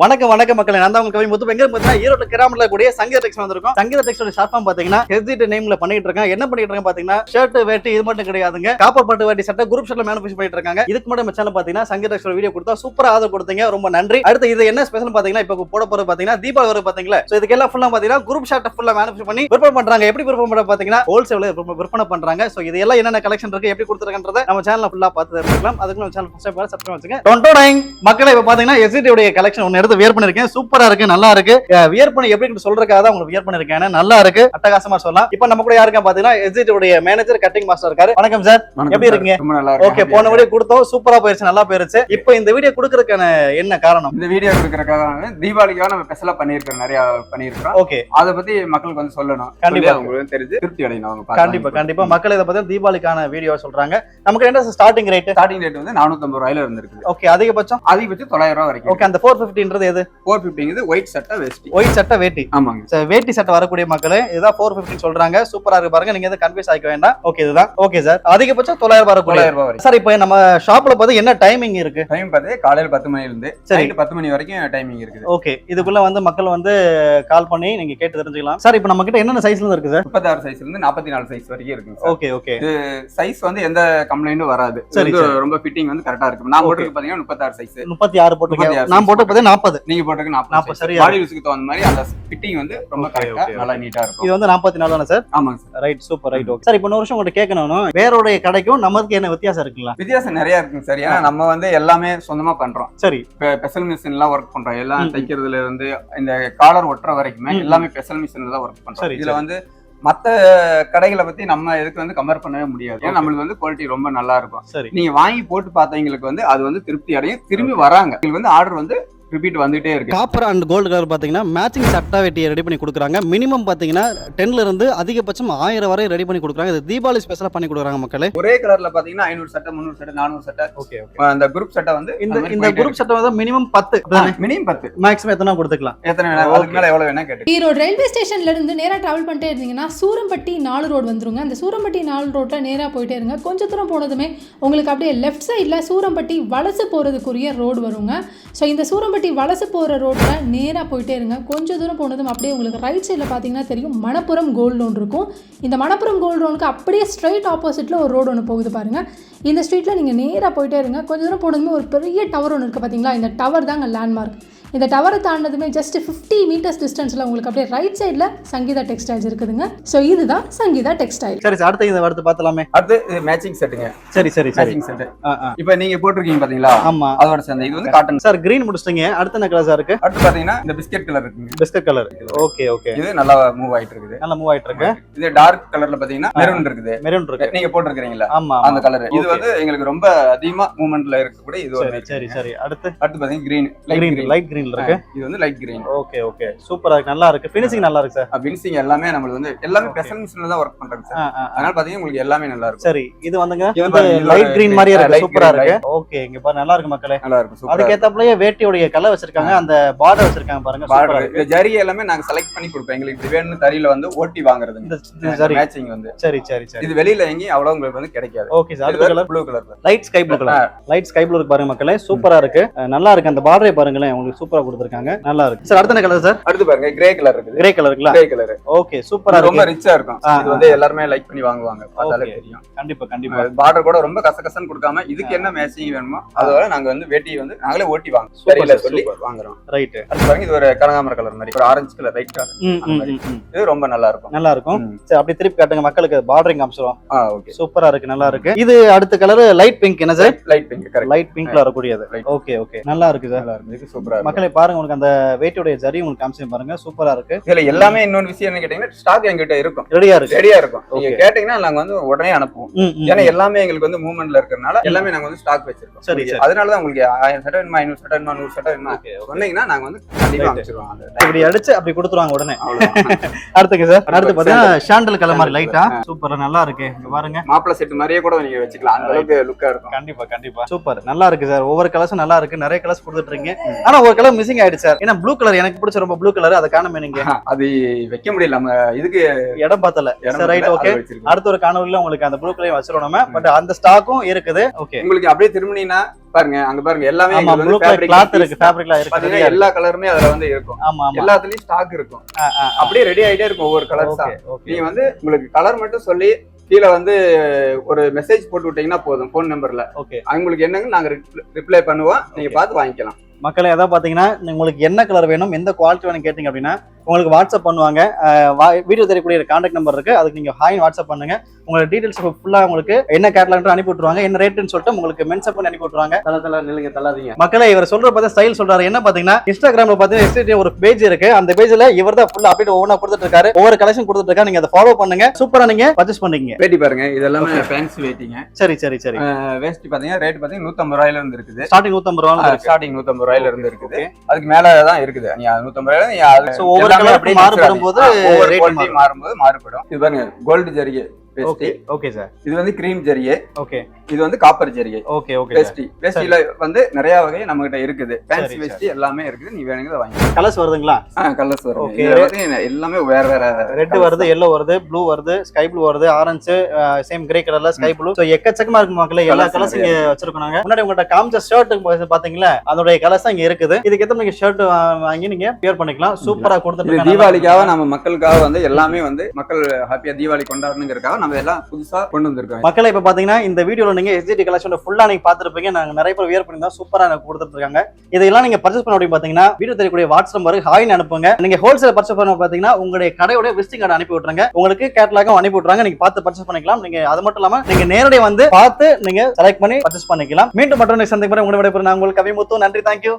வணக்கம் வணக்கம் மக்களை. நான் தான் உங்க கவி முத்து எங்க பார்த்தீங்கன்னா ஈரோடு கிராமத்தில் கூடிய சங்கீத டெக்ஸ் வந்திருக்கோம் சங்கீத டெக்ஸோட ஷாப் பாத்தீங்கன்னா ஹெசிட் நேம்ல பண்ணிட்டு இருக்காங்க. என்ன பண்ணிட்டு இருக்காங்க பாத்தீங்கன்னா ஷர்ட் வேட்டி இது மட்டும் கிடையாதுங்க. காப்பர் பட்டு வேட்டி சட்டை குரூப் ஷர்ட்ல மேனுஃபேக்சர் பண்ணிட்டு இருக்காங்க. இதுக்கு மட்டும் நம்ம சேனல் பாத்தீங்கன்னா சங்கீத டெக்ஸோட வீடியோ கொடுத்தா சூப்பரா ஆதரவு கொடுத்தீங்க. ரொம்ப நன்றி. அடுத்து இது என்ன ஸ்பெஷல் பாத்தீங்கன்னா இப்போ போட போறது பாத்தீங்கன்னா தீபாவளி பாத்தீங்களா? சோ இதுக்கு எல்லாம் ஃபுல்லா பாத்தீங்கன்னா குரூப் ஷர்ட் ஃபுல்லா மேனுஃபேக்சர் பண்ணி விற்பனை பண்றாங்க. எப்படி விற்பனை பண்ற பாத்தீங்கன்னா ஹோல்சேல்ல விற்பனை பண்றாங்க. சோ இது எல்லாம் என்னென்ன கலெக்ஷன் இருக்கு எப்படி கொடுத்துருக்கன்றத நம்ம சேனல் ஃபுல்லா பார்த்து தெரிஞ்சுக்கலாம். அதுக்கு நம்ம சேனல் ஃபர்ஸ்ட் சப்ஸ்கிரைப் வச்சுங்க டொண்டோடைங் மக்களே இப்ப பாத்தீங்கன்னா எஸ்இடி உடைய கலெக்ஷன் ஒன்னு எடுத்து வியர் பண்ணிருக்கேன். சூப்பரா இருக்கு நல்லா இருக்கு. வியர் பண்ணி எப்படி சொல்றதுக்காக தான் உங்களுக்கு வியர் பண்ணிருக்கேன். நல்லா இருக்கு. அட்டகாசமா சொல்லலாம். இப்போ நம்ம கூட யாருக்கா பாத்தீங்கன்னா உடைய மேனேஜர் கட்டிங் மாஸ்டர் இருக்காரு. வணக்கம் சார். எப்படி. இருக்கீங்க? ஓகே போன வீடியோ கொடுத்தோம். சூப்பரா போயிருச்சு நல்லா போயிருச்சு. இப்போ இந்த வீடியோ கொடுக்கறதுக்கான என்ன காரணம்? இந்த வீடியோ கொடுக்கறதுக்காக தீபாவளிக்காக நம்ம ஸ்பெஷலா பண்ணியிருக்கோம் நிறைய பண்ணியிருக்கிறோம். ஓகே அதை பத்தி மக்களுக்கு வந்து சொல்லணும். கண்டிப்பா. சொல்லி அவங்களுக்கு தெரிஞ்சு திருப்தி அடையணும் கண்டிப்பா கண்டிப்பா. மக்கள் இதை பத்தி தீபாவளிக்கான வீடியோ சொல்றாங்க. நமக்கு என்ன ஸ்டார்டிங் ரேட் ஸ்டார்டிங் ரேட் வந்து 450 ரூபாயில இருந்திருக்கு ஓகே அதிகபட்சம்? அதிகபட்சம் தொள்ளாயிரம் ரூபாய் வரைக்கும் ஓகே அந்த ஃபோர் ஃபிஃப்டின்றது எது? ஃபோர் பிப்டிங்கிறது ஒயிட் சட்டை வெஸ்டி ஒயிட் சட்டை வேட்டி. ஆமாங்க. சரி, வேட்டி சட்டை வரக்கூடிய மக்களே இதுதான் ஃபோர் ஃபிஃப்டின் சொல்றாங்க. சூப்பரா இருக்கு பாருங்க. நீங்க எதுவும் கன்ஃபியூஸ் ஆகிக்க வேண்டாம். ஓகே இதுதான். ஓகே சார் அதிகபட்சம் தொள்ளாயிரம் வரக்கூடிய தொள்ளாயிரம் ரூபாய் சார் இப்போ நம்ம ஷாப்ல பார்த்து என்ன டைமிங் இருக்கு? டைம் பார்த்து காலையில பத்து மணில இருந்து சரி. பத்து மணி வரைக்கும் டைமிங் இருக்குது. ஓகே இதுக்குள்ள வந்து மக்கள் வந்து கால் பண்ணி நீங்க கேட்டு தெரிஞ்சுக்கலாம். சார் இப்போ நம்ம கிட்ட என்னென்ன சைஸ்ல இருக்கு சார் முப்பத்தாறு சைஸ்ல இருந்து நாற்பத்தி நாலு சைஸ் வரைக்கும் இருக்குங்க சார் ஓகே ஓகே சைஸ் வந்து எந்த கம்ப்ளைண்ட்டும் வராது. இது சரி. ரொம்ப ஃபிட்டிங் வந்து கரெக்டா இருக்கும் நான். போட்டுருக்கு பாத்தீங்கன்னா முப்பத்தாறு சைஸ் முப்பத்தி ஆறு 36 நான் போட்டு பார்த்தீங்கன்னா நாற்பது நீங்க போட்டுருக்கு நாற்பது, சரியா பாடி யூஸுக்கு தகுந்த மாதிரி அந்த ஃபிட்டிங் வந்து ரொம்ப கரெக்டா நல்லா நீட்டா இருக்கும். இது வந்து நாற்பத்தி நாலு தானே சார் ஆமாங்க sir right super right okay sir இப்போ இன்னொரு விஷயம் உங்கள்கிட்ட கேட்கணும் வேறோடைய கடைக்கும் நமக்கு என்ன வித்தியாசம் இருக்குங்களா? வித்தியாசம் நிறைய இருக்குங்க சார் ஏன்னா நம்ம வந்து எல்லாமே சொந்தமா பண்றோம். சரி. இப்ப பெசல் மிஷின் எல்லாம் ஒர்க் பண்றோம். எல்லாம். தைக்கிறதுல இருந்து இந்த காலர் ஒட்டுற வரைக்குமே. எல்லாமே பெசல் மிஷின்ல தான் ஒர்க் பண்றோம். சரி, இதுல சரி. வந்து மத்த கடைகளை பத்தி நம்ம எதுக்கு வந்து கம்பேர் பண்ணவே முடியாது. ஏன்னா. நம்மளுக்கு வந்து குவாலிட்டி ரொம்ப நல்லா இருக்கும். சரி. நீங்க வாங்கி போட்டு பார்த்தவங்களுக்கு வந்து அது வந்து திருப்தி அடையும். திரும்பி வராங்க. உங்களுக்கு வந்து ஆர்டர் வந்து ரிப்பீட் வந்துட்டே இருக்கு. காப்பர் அண்ட் கோல்டு கலர் பார்த்தீங்கன்னா மேட்சிங் சட்டா வெட்டியை ரெடி பண்ணி கொடுக்குறாங்க. மினிமம் பார்த்தீங்கன்னா டென்ல இருந்து அதிகபட்சம் ஆயிரம் வரை ரெடி பண்ணி கொடுக்குறாங்க. இது தீபாவளி ஸ்பெஷலாக பண்ணி கொடுக்குறாங்க மக்களே. ஒரே கலர்ல பாத்தீங்கன்னா ஐநூறு சட்டை முந்நூறு சட்டை நானூறு சட்டை ஓகே அந்த குரூப் சட்டை வந்து இந்த இந்த குரூப் சட்டை வந்து மினிமம் பத்து. மினிமம் பத்து. மேக்ஸிமம் எத்தனை கொடுத்துக்கலாம்? எத்தனை வேணா அதுக்கு மேல எவ்வளவு வேணா கேட்டு ஈரோடு ரயில்வே ஸ்டேஷன்ல இருந்து நேரா டிராவல் பண்ணிட்டே இருந்தீங்கன்னா சூரம்பட்டி நாலு ரோடு வந்துருங்க. அந்த சூரம்பட்டி நாலு ரோட்ல நேரா போயிட்டே இருங்க. கொஞ்ச தூரம் போனதுமே உங்களுக்கு அப்படியே லெஃப்ட் சைடில் சூரம்பட்டி வலசு போகிறதுக்குரிய ரோடு வருங்க. ஸோ இந்த சூரம்பட்டி வலசு போகிற ரோட்டில் நேராக போயிட்டே இருங்க. கொஞ்சம் தூரம் போனதும் அப்படியே உங்களுக்கு ரைட் சைடில் பார்த்தீங்கன்னா தெரியும். மணப்புரம் கோல்டு லோன் இருக்கும். இந்த மணப்புரம் கோல்டு லோனுக்கு அப்படியே ஸ்ட்ரைட் ஆப்போசிட்டில் ஒரு ரோடு ஒன்று போகுது பாருங்கள் இந்த ஸ்ட்ரீட்டில் நீங்கள் நேராக போயிட்டே இருங்க. கொஞ்சம் தூரம் போனதுமே ஒரு பெரிய டவர் ஒன்று இருக்குது பார்த்தீங்களா இந்த டவர் தாங்க லேண்ட்மார்க் இந்த டவரை தாண்டினதுமே ஜஸ்ட் ஃபிஃப்டி மீட்டர்ஸ் டிஸ்டன்ஸில் உங்களுக்கு அப்படியே ரைட் சைடில் சங்கீதா டெக்ஸ்டைல்ஸ் இருக்குதுங்க. ஸோ இதுதான் சங்கீதா டெக்ஸ்டைல் சரி சார் அடுத்து இதை அடுத்து பார்த்தலாமே. அடுத்து மேட்சிங் செட்டுங்க சரி சரி சரி. மேட்சிங் செட்டு இப்போ நீங்க போட்டிருக்கீங்க பாத்தீங்களா? ஆமா. அதோட சேர்ந்த. இது வந்து காட்டன் சார் கிரீன் முடிச்சிட்டீங்க. அடுத்து என்ன கலர் சார் இருக்கு? அடுத்து பாத்தீங்கன்னா இந்த பிஸ்கட் கலர் இருக்குங்க. பிஸ்கட் கலர் ஓகே ஓகே இது நல்லா மூவ் ஆயிட்டு இருக்குது நல்லா மூவ் ஆயிட்டு இருக்கு இது டார்க் கலர்ல பாத்தீங்கன்னா மெரூன் இருக்குது. மெரூன் இருக்கு. நீங்க போட்டிருக்கீங்களா ஆமா அந்த. கலர் இது. வந்து எங்களுக்கு ரொம்ப அதிகமா மூவ்மெண்ட்ல இருக்கக்கூடிய இது சரி ஒரு சரி சரி அடுத்து? அடுத்து பாத்தீங்கன்னா green light green green light கிரீன்ல இருக்கு. இது வந்து லைட் கிரீன் ஓகே ஓகே சூப்பரா இருக்கு. நல்லா இருக்கு. ஃபினிஷிங் நல்லா இருக்கு சார் பின்சிங் எல்லாமே நம்மளுக்கு வந்து எல்லாமே. பெசல் மிஷின்ல தான் ஒர்க் பண்றாங்க சார். அதனால பாத்தீங்கன்னா உங்களுக்கு எல்லாமே நல்லா இருக்கும். சரி இது வந்துங்க இது லைட் கிரீன் மாதிரியே இருக்கு. சூப்பரா இருக்கு. ஓகே இங்க பாரு நல்லா இருக்கு மக்களே. நல்லா சூப்பரா அதுக்கு ஏத்தாப்புலயே வேட்டியோடைய கலர் வச்சிருக்காங்க. அந்த பார்டர் வச்சிருக்காங்க பாருங்க. சூப்பரா பார்டர் இருக்கு. இந்த ஜரி எல்லாமே நாங்க செலக்ட் பண்ணி கொடுப்போம். எங்களுக்கு வேணும்னு தறியில வந்து ஓட்டி வாங்குறதுங்க. இந்த மேட்சிங் வந்து. சரி சரி சரி. இது வெளியில எங்கேயும் அவ்வளவு உங்களுக்கு வந்து கிடைக்காது. ஓகே சார் அடுத்த colour blue colour light sky blue colour light sky blue இருக்கு பாருங்க மக்களே. சூப்பரா இருக்கு. நல்லா இருக்கு. அந்த பார்டரே பாருங்களேன் உங்களுக்கு சூப்பரா கொடுத்துருக்காங்க. நல்லா இருக்கு. சார் அடுத்த கலர் சார் அடுத்து பாருங்க கிரே கலர் இருக்குது. கிரே கலர் இருக்குல்ல கிரே கலர் ஓகே சூப்பரா ரொம்ப இருக்கு. ரிச்சா இருக்கும். இது வந்து எல்லாருமே லைக் பண்ணி வாங்குவாங்க. பார்த்தாலே Okay. தெரியும். கண்டிப்பா கண்டிப்பா. பார்டர் கூட ரொம்ப கசகசன்னு கொடுக்காம இதுக்கு என்ன மேட்சிங் வேணுமோ அதோட நாங்க வந்து வேட்டி வந்து நாங்களே ஓட்டி வாங்க Super, சரியில sir, சொல்லி. வாங்குறோம். ரைட் அடுத்து பாருங்க இது ஒரு கனகாமர கலர் மாதிரி ஒரு ஆரஞ்சு கலர் லைட் கலர். இது ரொம்ப நல்லா இருக்கும். நல்லா இருக்கும். சரி அப்படியே திருப்பி காட்டுங்க மக்களுக்கு பார்டரிங் காமிச்சிரும் ஓகே சூப்பரா இருக்கு நல்லா இருக்கு. இது அடுத்த கலர் லைட் பிங்க் என்ன sir light pink correct light பிங்க்ல வரக்கூடியது. ஓகே ஓகே நல்லா இருக்கு சார் நல்லா இருக்கும் இது சூப்பரா இருக்கும். மக்களே பாருங்க. உங்களுக்கு அந்த வேட்டியோட ஜரி உங்களுக்கு காமிச்சு பாருங்க. சூப்பரா இருக்கு. இதுல எல்லாமே இன்னொரு விஷயம் என்ன கேட்டீங்கன்னா ஸ்டாக் எங்கிட்ட இருக்கும். ரெடியா இருக்கு. ரெடியா இருக்கும். நீங்க. கேட்டீங்கன்னா நாங்க வந்து உடனே அனுப்புவோம். ஏன்னா. எல்லாமே எங்களுக்கு வந்து மூவ்மெண்ட்ல இருக்கறனால எல்லாமே நாங்க வந்து ஸ்டாக் வச்சிருக்கோம். சரி. அதனாலதான் உங்களுக்கு ஆயிரம் சட்டை வேணுமா ஐநூறு சட்டை வேணுமா நூறு சட்டை வேணுமா. சொன்னீங்கன்னா நாங்க வந்து கண்டிப்பா அந்த இப்படி அடிச்சு அப்படி கொடுத்துருவாங்க உடனே. அடுத்துக்கு சார் அடுத்து பாத்தீங்கன்னா ஷாண்டல் கலர் மாதிரி லைட்டா சூப்பரா நல்லா இருக்கு. பாருங்க. மாப்பிள்ளை செட் மாதிரியே கூட நீங்க வச்சுக்கலாம். அந்த அளவுக்கு லுக்கா இருக்கும். கண்டிப்பா கண்டிப்பா. சூப்பர் நல்லா இருக்கு சார் ஒவ்வொரு கலர்ஸும் நல்லா இருக்கு. நிறைய கலர்ஸ் கொடுத்துட்டு இருக்கீங்க. ஆனா ஒரு கலர் மிஸ்ஸிங் ஆயிடுச்சு சார். ஏன்னா ப்ளூ கலர் எனக்கு பிடிச்ச ரொம்ப ப்ளூ கலர் அதை காணமே நீங்க அது வைக்க முடியல. நம்ம இதுக்கு இடம் பார்த்தல. Right okay. அடுத்த ஒரு காணொலியில உங்களுக்கு அந்த ப்ளூ கலரையும் நம்ம. பட் அந்த ஸ்டாக்கும் இருக்குது. ஓகே உங்களுக்கு அப்படியே திரும்பினீங்கன்னா பாருங்க அங்க பாருங்க எல்லாமே கலர் கிளாத் இருக்கு தான். ஃபேப்ரிக்லாம் இருக்கு. எல்லா கலருமே அதுல வந்து இருக்கும். ஆமா எல்லாத்துலயும் ஸ்டாக் இருக்கும். அப்படியே ரெடி ஆயிட்டே இருக்கும் ஒவ்வொரு ஓகே நீங்க வந்து உங்களுக்கு கலர் மட்டும் சொல்லி கீழே வந்து ஒரு மெசேஜ் போட்டு விட்டீங்கன்னா போதும் ஃபோன் நம்பர்ல ஓகே அவங்களுக்கு என்னங்க நாங்க ரிப்ளை பண்ணுவோம். நீங்க. பார்த்து வாங்கிக்கலாம். மக்களை எதாவது பார்த்தீங்கன்னா உங்களுக்கு என்ன கலர் வேணும் எந்த குவாலிட்டி வேணும் கேட்டிங்க அப்படின்னா உங்களுக்கு வாட்ஸ்அப் பண்ணுவாங்க. வீடியோ தெரியக்கூடிய கான்டாக்ட் நம்பர் இருக்கு. அதுக்கு நீங்க ஹாய் வாட்ஸ்அப் பண்ணுங்க. உங்களோட டீடைல்ஸ் ஃபுல்லா உங்களுக்கு என்ன கேட்டலாக்னு அனுப்பி விட்டுருவாங்க. என்ன ரேட்டுன்னு சொல்லிட்டு உங்களுக்கு மென்ஷன் பண்ணி அனுப்பி விட்டுருவாங்க. தல தள்ளாதீங்க. மக்களே இவர் சொல்ற பார்த்தா ஸ்டைல் சொல்றாரு. என்ன பாத்தீங்கன்னா இன்ஸ்டாகிராம்ல பாத்தீங்கன்னா STT ஒரு பேஜ் இருக்கு. அந்த பேஜ்ல இவர் தான் ஃபுல் அப்டேட் ஒவ்வொன்றா கொடுத்துட்டு இருக்காரு. ஒவ்வொரு கலெக்ஷன் கொடுத்துட்டு இருக்காரு. நீங்க அதை ஃபாலோ பண்ணுங்க. சூப்பரா நீங்க பர்ச்சேஸ் பண்ணிக்கங்க. வேட்டி பாருங்க. இது எல்லாமே ஃபேன்சி வேட்டிங்க சரி சரி சரி. வேஷ்டி பாத்தீங்கன்னா ரேட் பாத்தீங்கன்னா நூத்தம்பது ரூபாயில இருந்து இருக்குது. ஸ்டார்டிங் நூத்தம்பது ரூபா இருக்கு. ஸ்டார்டிங் நூத்தம்பது ரூபாயில இருந்து இருக்குது. அதுக்கு மேல தான் இருக்குது. நீ அது நூத்தம்பது ரூபாயில நீ அது So, ஒவ்வொரு மாறுபடும் போது மாறுபடும். இது பாருங்க கோல்டு ஜரிகை. ஓகே ஓகே சார் இது வந்து கிரீம் ஜரிகை. ஓகே இது வந்து காப்பர் ஜரிகை. ஓகே ஓகே வேஷ்டி வேஷ்டியில வந்து நிறைய வகை நம்ம கிட்ட இருக்குது ஃபேன்சி வேஷ்டி எல்லாமே இருக்குது. நீ வேணுங்கிறத வாங்கி கலர்ஸ் வருதுங்களா? கலர்ஸ் வரும் வந்து எல்லாமே வேற வேற ரெட் வருது எல்லோ வருது ப்ளூ வருது ஸ்கை ப்ளூ வருது ஆரஞ்சு சேம் கிரே கலர்ல ஸ்கை ப்ளூ ஸோ எக்கச்சக்கமா இருக்கு மக்களே. எல்லா கலர்ஸ் இங்க வச்சிருக்கோம் நாங்க. முன்னாடி உங்கள்ட்ட காமிச்ச ஷர்ட் பாத்தீங்களா? அதோட கலர்ஸ் இங்க இருக்குது. இதுக்கு ஏத்த நீங்க ஷர்ட் வாங்கி நீங்க பியர் பண்ணிக்கலாம். சூப்பரா கொடுத்துட்டு தீபாவளிக்காக நம்ம மக்களுக்காக வந்து எல்லாமே வந்து மக்கள் ஹாப்பியா தீபாவளி கொண்டாடணுங்கிறதுக்காக நம்ம எல்லாம் புதுசா கொண்டு வந்திருக்கோம் மக்களை இப்ப பாத்தீங்கன்னா இந்த வீடியோல நீங்க எஸ்டிடி கலெக்ஷன் ஃபுல்லா நீங்க பாத்துருப்பீங்க. நாங்க நிறைய பேர் வியர் பண்ணி தான் சூப்பரா எனக்கு கொடுத்துருக்காங்க இதெல்லாம் நீங்க பர்ச்சேஸ் பண்ண அப்படின்னு பாத்தீங்கன்னா வீடியோ தெரியக்கூடிய வாட்ஸ்அப் நம்பருக்கு ஹாய்னு அனுப்புங்க. நீங்க ஹோல்சேல் பர்ச்சேஸ் பண்ண பாத்தீங்கன்னா உங்களுடைய கடையோட விசிட்டிங் கார்டு அனுப்பி விட்டுருங்க. உங்களுக்கு கேட்டலாகும் அனுப்பி விட்டுறாங்க நீங்க பார்த்து பர்ச்சேஸ் பண்ணிக்கலாம். நீங்க அது மட்டும் இல்லாம நீங்க நேரடியாக வந்து பார்த்து நீங்க செலக்ட் பண்ணி பர்ச்சேஸ் பண்ணிக்கலாம். மீண்டும் மற்றொரு சந்திப்பு உங்களுடைய நான் உங்களுக்கு கவிமுத்து. நன்றி. தேங்க்யூ